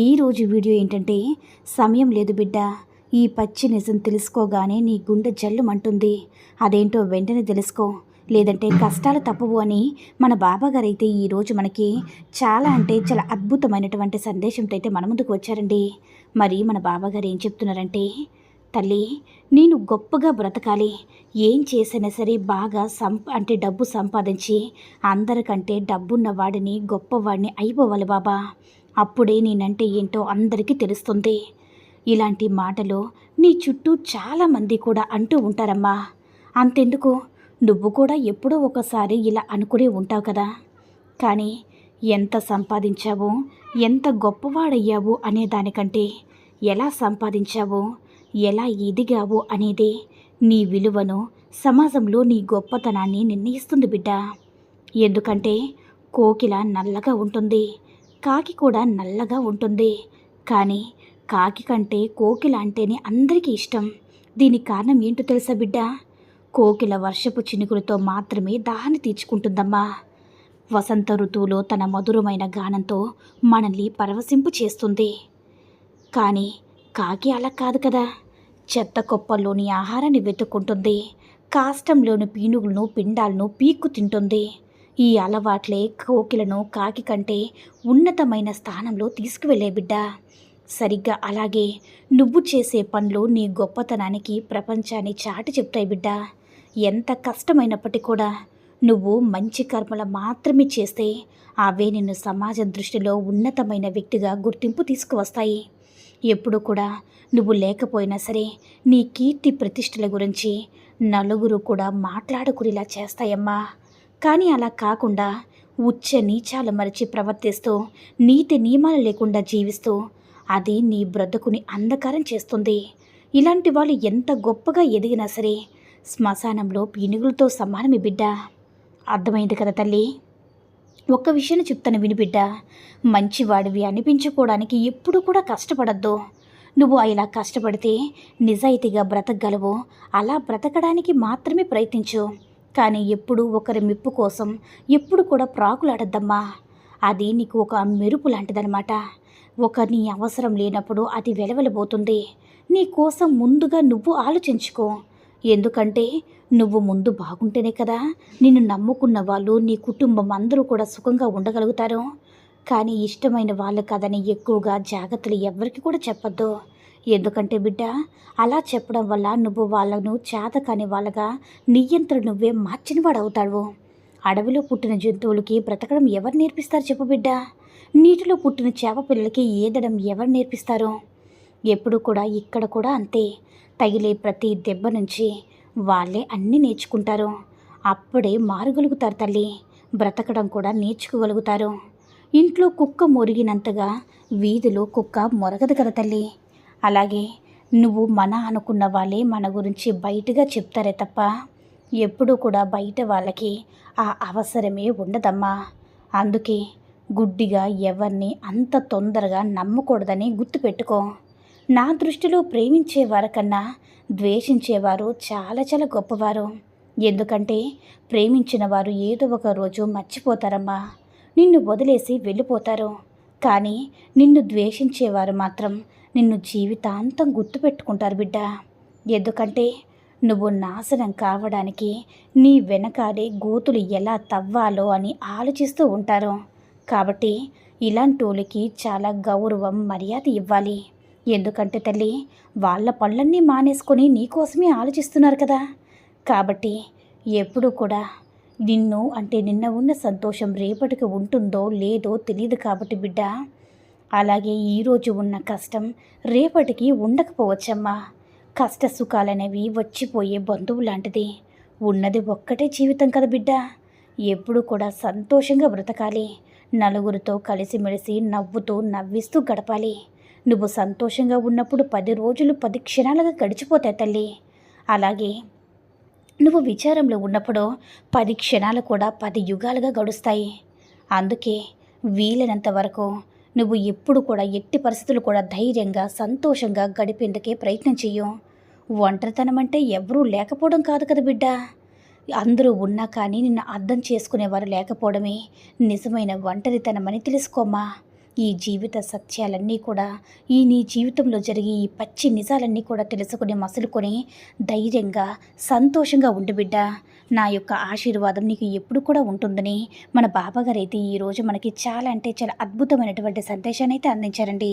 ఈరోజు వీడియో ఏంటంటే సమయం లేదు బిడ్డ. ఈ పచ్చి నిజం తెలుసుకోగానే నీ గుండె జల్లుమంటుంది. అదేంటో వెంటనే తెలుసుకో. లేదంటే కష్టాలు తప్పవు అని మన బాబాగారు అయితే ఈరోజు మనకి చాలా అంటే చాలా అద్భుతమైనటువంటి సందేశంతో అయితే మన ముందుకు వచ్చారండి. మరి మన బాబాగారు ఏం చెప్తున్నారంటే తల్లి నేను గొప్పగా బ్రతకాలి. ఏం చేసినా సరే బాగా సంప అంటే డబ్బు సంపాదించి అందరికంటే డబ్బున్న వాడిని గొప్పవాడిని అయిపోవాలి బాబా. అప్పుడే నేనంటే ఏంటో అందరికీ తెలుస్తుంది. ఇలాంటి మాటలు నీ చుట్టూ చాలామంది కూడా అంటూ ఉంటారమ్మా. అంతెందుకు? నువ్వు కూడా ఎప్పుడో ఒకసారి ఇలా అనుకునే ఉంటావు కదా. కానీ ఎంత సంపాదించావో? ఎంత గొప్పవాడయ్యావు అనే దానికంటే ఎలా సంపాదించావో? ఎలా ఎదిగావు అనేది నీ విలువను సమాజంలో నీ గొప్పతనాన్ని నిర్ణయిస్తుంది బిడ్డ. ఎందుకంటే కోకిల నల్లగా ఉంటుంది. కాకి కూడా నల్లగా ఉంటుంది. కానీ కాకి కంటే కోకిల అంటేనే అందరికీ ఇష్టం. దీనికి కారణం ఏంటో తెలుసా బిడ్డ? కోకిల వర్షపు చినుకులతో మాత్రమే దాహాన్ని తీర్చుకుంటుందమ్మా. వసంత ఋతువులో తన మధురమైన గానంతో మనల్ని పరవశింపు చేస్తుంది. కానీ కాకి అలా కాదు కదా. చెత్త కొప్పల్లోని ఆహారాన్ని వెతుక్కుంటుంది. కాష్టంలోని పీనుగులను పిండాలను పీక్కు తింటుంది. ఈ అలవాట్లే కోకిలను కాకి కంటే ఉన్నతమైన స్థానంలో తీసుకువెళ్ళే బిడ్డ. సరిగ్గా అలాగే నువ్వు చేసే పనులు నీ గొప్పతనానికి ప్రపంచాన్ని చాటి చెప్తాయి బిడ్డ. ఎంత కష్టమైనప్పటికీ కూడా నువ్వు మంచి కర్మలు మాత్రమే చేస్తే అవే నిన్ను సమాజం దృష్టిలో ఉన్నతమైన వ్యక్తిగా గుర్తింపు తీసుకువస్తాయి. ఎప్పుడు కూడా నువ్వు లేకపోయినా సరే నీ కీర్తి ప్రతిష్టల గురించి నలుగురు కూడా మాట్లాడుకునేలా చేస్తాయమ్మా. కానీ అలా కాకుండా ఉచ్చ నీచాలు మరిచి ప్రవర్తిస్తూ నీతి నియమాలు లేకుండా జీవిస్తూ అది నీ బ్రతుకుని అంధకారం చేస్తుంది. ఇలాంటి వాళ్ళు ఎంత గొప్పగా ఎదిగినా సరే శ్మశానంలో పీనుగులతో సమానమే బిడ్డ. అర్థమైంది కదా తల్లి? ఒక్క విషయం చెప్తాను విని బిడ్డ. మంచివాడివి అనిపించుకోవడానికి ఎప్పుడు కూడా కష్టపడద్దు. నువ్వు ఇలా కష్టపడితే నిజాయితీగా బ్రతకగలవు. అలా బ్రతకడానికి మాత్రమే ప్రయత్నించు. కానీ ఎప్పుడు ఒకరి మెప్పు కోసం ఎప్పుడు కూడా ప్రాకులాడద్దమ్మా. అది నీకు ఒక మెరుపు లాంటిదనమాట ఒకరిని నీ అవసరం లేనప్పుడు అది వెలవెలబోతుంది. నీ కోసం ముందుగా నువ్వు ఆలోచించుకో. ఎందుకంటే నువ్వు ముందు బాగుంటేనే కదా నిన్ను నమ్ముకున్న వాళ్ళు నీ కుటుంబం అందరూ కూడా సుఖంగా ఉండగలుగుతారు. కానీ ఇష్టమైన వాళ్ళు కదని ఎక్కువగా జాగ్రత్తలు ఎవరికి కూడా చెప్పొద్దు. ఎందుకంటే బిడ్డ అలా చెప్పడం వల్ల నువ్వు వాళ్ళను చేత కాని వాళ్ళగా నియంత్రణ నువ్వే మార్చినవాడవుతావు. అడవిలో పుట్టిన జంతువులకి బ్రతకడం ఎవరు నేర్పిస్తారు చెప్పు బిడ్డ? నీటిలో పుట్టిన చేప పిల్లలకి ఈదడం ఎవరు నేర్పిస్తారు? ఎప్పుడు కూడా ఇక్కడ కూడా అంతే. తగిలే ప్రతి దెబ్బ నుంచి వాళ్ళే అన్నీ నేర్చుకుంటారు. అప్పుడే మారగలుగుతారు తల్లి. బ్రతకడం కూడా నేర్చుకోగలుగుతారు. ఇంట్లో కుక్క మొరిగినంతగా వీధిలో కుక్క మొరగదు కదా తల్లి. అలాగే నువ్వు మన అనుకున్న వాళ్ళే మన గురించి బయటగా చెప్తారే తప్ప ఎప్పుడూ కూడా బయట వాళ్ళకి ఆ అవసరమే ఉండదమ్మా. అందుకే గుడ్డిగా ఎవరిని అంత తొందరగా నమ్మకూడదని గుర్తుపెట్టుకో. నా దృష్టిలో ప్రేమించేవారి కన్నా ద్వేషించేవారు చాలా చాలా గొప్పవారు. ఎందుకంటే ప్రేమించిన వారు ఏదో ఒక రోజు మర్చిపోతారమ్మా. నిన్ను వదిలేసి వెళ్ళిపోతారు. కానీ నిన్ను ద్వేషించేవారు మాత్రం నిన్ను జీవితాంతం గుర్తుపెట్టుకుంటారు బిడ్డ. ఎందుకంటే నువ్వు నాశనం కావడానికి నీ వెనకాలే గోతులు ఎలా తవ్వాలో అని ఆలోచిస్తూ ఉంటారు. కాబట్టి ఇలాంటి వాళ్ళకి చాలా గౌరవం మర్యాద ఇవ్వాలి. ఎందుకంటే తల్లి వాళ్ళ పళ్ళన్నీ మానేసుకొని నీకోసమే ఆలోచిస్తున్నారు కదా. కాబట్టి ఎప్పుడూ కూడా నిన్ను అంటే నిన్న ఉన్న సంతోషం రేపటికి ఉంటుందో లేదో తెలియదు కాబట్టి బిడ్డ. అలాగే ఈరోజు ఉన్న కష్టం రేపటికి ఉండకపోవచ్చమ్మా. కష్ట సుఖాలనేవి వచ్చిపోయే బంధువు లాంటిది ఉన్నది ఒక్కటే జీవితం కదా బిడ్డ. ఎప్పుడు కూడా సంతోషంగా బ్రతకాలి. నలుగురితో కలిసిమెలిసి నవ్వుతూ నవ్విస్తూ గడపాలి. నువ్వు సంతోషంగా ఉన్నప్పుడు పది రోజులు పది క్షణాలుగా గడిచిపోతాయి తల్లి. అలాగే నువ్వు విచారంలో ఉన్నప్పుడు పది క్షణాలు కూడా పది యుగాలుగా గడుస్తాయి. అందుకే వీలైనంత వరకు నువ్వు ఎప్పుడు కూడా ఎట్టి పరిస్థితులు కూడా ధైర్యంగా సంతోషంగా గడిపేందుకే ప్రయత్నం చెయ్యం. ఒంటరితనం అంటే ఎవరూ లేకపోవడం కాదు కదా బిడ్డ. అందరూ ఉన్నా కానీ నిన్ను అర్థం చేసుకునేవారు లేకపోవడమే. నిజమైన ఒంటరితనమని తెలుసుకోమ్మా. ఈ జీవిత సత్యాలన్నీ కూడా ఈ నీ జీవితంలో జరిగే ఈ పచ్చి నిజాలన్నీ కూడా తెలుసుకుని మసులుకొని ధైర్యంగా సంతోషంగా ఉండు బిడ్డ. నా యొక్క ఆశీర్వాదం నీకు ఎప్పుడు కూడా ఉంటుందని మన బాబాగారు అయితే ఈరోజు మనకి చాలా అంటే చాలా అద్భుతమైనటువంటి సందేశాన్ని అయితే అందించారండి.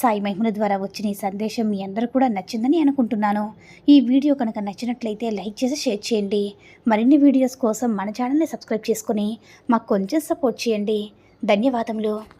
సాయి మహిమల ద్వారా వచ్చిన ఈ సందేశం మీ అందరూ కూడా నచ్చిందని అనుకుంటున్నాను. ఈ వీడియో కనుక నచ్చినట్లయితే లైక్ చేసి షేర్ చేయండి. మరిన్ని వీడియోస్ కోసం మన ఛానల్ని సబ్స్క్రైబ్ చేసుకుని మాకు కొంచెం సపోర్ట్ చేయండి. ధన్యవాదములు.